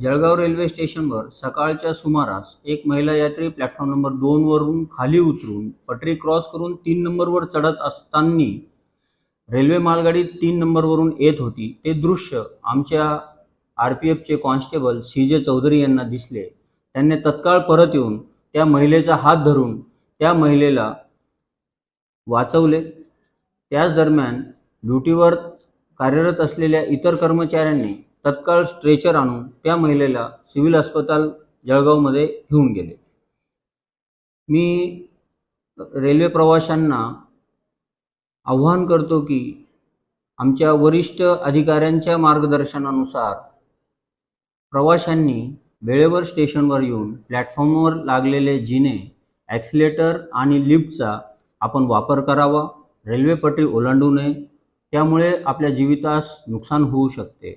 Jalgaon railway स्टेशनवर सकाळच्या सुमारास एक महिला यात्री प्लॅटफॉर्म नंबर दोनवरून खाली उतरून पटरी क्रॉस करून तीन नंबरवर चढत असताना रेल्वे मालगाडी तीन नंबरवरून येत होती. ते दृश्य आमच्या आर पी एफचे कॉन्स्टेबल सी जे चौधरी यांना दिसले. त्यांनी तत्काळ परत येऊन त्या महिलेचा हात धरून त्या महिलेला वाचवले. त्याच दरम्यान ड्युटीवर कार्यरत असलेल्या इतर कर्मचाऱ्यांनी तत्काळ स्ट्रेचर आणून त्या महिलेला सिव्हिल अस्पताल जळगावमध्ये घेऊन गेले. मी रेल्वे प्रवाशांना आव्हान करतो की आमच्या वरिष्ठ अधिकाऱ्यांच्या मार्गदर्शनानुसार प्रवाशांनी वेळेवर स्टेशनवर येऊन प्लॅटफॉर्मवर लागलेले जिने ॲक्सिलेटर आणि लिफ्टचा आपण वापर करावा रेल्वे पटरी ओलांडू नये त्यामुळे आपल्या जीवितास नुकसान होऊ शकते.